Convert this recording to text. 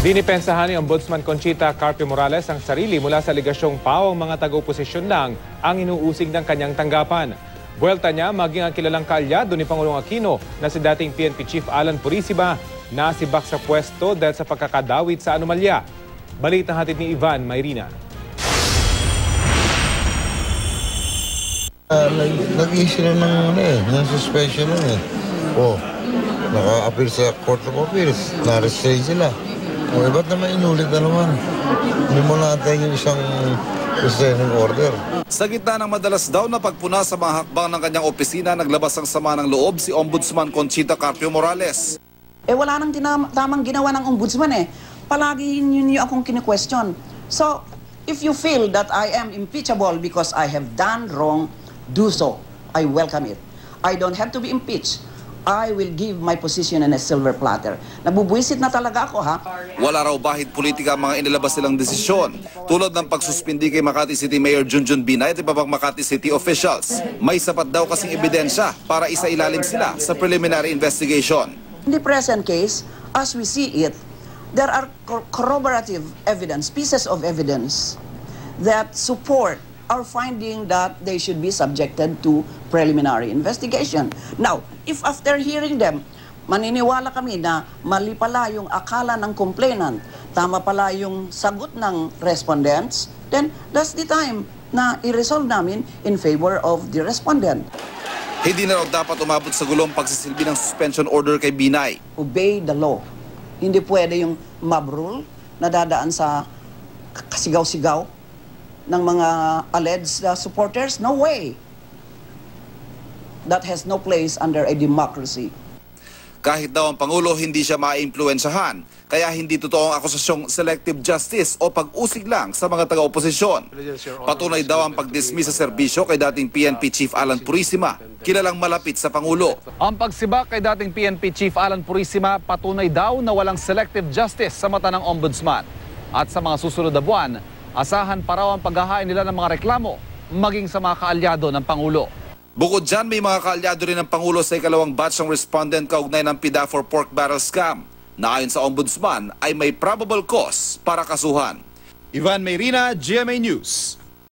Dinipensahan ni Ombudsman Conchita Carpio Morales ang sarili mula sa aligasyong pawang mga taga-oposisyon lang ang inuusig ng kanyang tanggapan. Buwelta niya maging ang kilalang kaalyado ni Pangulong Aquino na si dating PNP Chief Alan Purisima na si Bak sa pwesto dahil sa pagkakadawit sa anomalya. Balita hatid ni Ivan Mayrina. Uh, nag- nag-issue na ng, ano eh, ng suspension nun eh. Oh, naka-appeal sa Court of Appeals. Na-restrain sila. O, eh, ba't naman inulit na naman? Hindi mo natin yung isang restraining order. Sa gitna ng madalas daw na pagpuna sa mga hakbang ng kanyang opisina, naglabas ang sama ng loob si Ombudsman Conchita Carpio Morales. Eh wala nang tinam- tamang ginawa ng ombudsman eh. Palagi yun yung akong kine-question. So, if you feel that I am impeachable because I have done wrong, do so. I welcome it. I don't have to be impeached. I will give my position in a silver platter. Nabubuisit na talaga ako ha. Wala raw bahid politika ang mga inilabas nilang desisyon, tulad ng pagsuspindi kay Makati City Mayor Junjun Binay at iba pang Makati City officials. May sapat daw kasing ebidensya para isailalim sila sa preliminary investigation. In the present case, as we see it, there are cor- corroborative evidence, pieces of evidence that support our finding that they should be subjected to preliminary investigation. Now, if after hearing them, maniniwala kami na mali pala yung akala ng complainant, tama pala yung sagot ng respondents, then that's the time na i-resolve namin in favor of the respondent. Hindi na raw dapat umabot sa gulong pagsisilbi ng suspension order kay Binay. obey the law. Hindi pwede yung mob rule na dadaan sa kasigaw-sigaw ng mga alleged uh, supporters. No way. That has no place under a democracy. Kahit daw ang Pangulo hindi siya maimpluensyahan, kaya hindi totoo ang akusasyong selective justice o pag-usig lang sa mga taga-oposisyon. Patunay daw ang pag-dismiss sa serbisyo kay dating PNP Chief Alan Purisima, kilalang malapit sa Pangulo. Ang pagsibak kay dating PNP Chief Alan Purisima patunay daw na walang selective justice sa mata ng ombudsman. At sa mga susunod na buwan, asahan pa raw ang paghahain nila ng mga reklamo maging sa mga kaalyado ng Pangulo. Bukod dyan, may mga kaalyado rin ng Pangulo sa ikalawang batch ng respondent kaugnay ng PIDA for pork barrel scam na ayon sa ombudsman ay may probable cause para kasuhan. Ivan Mayrina, GMA News.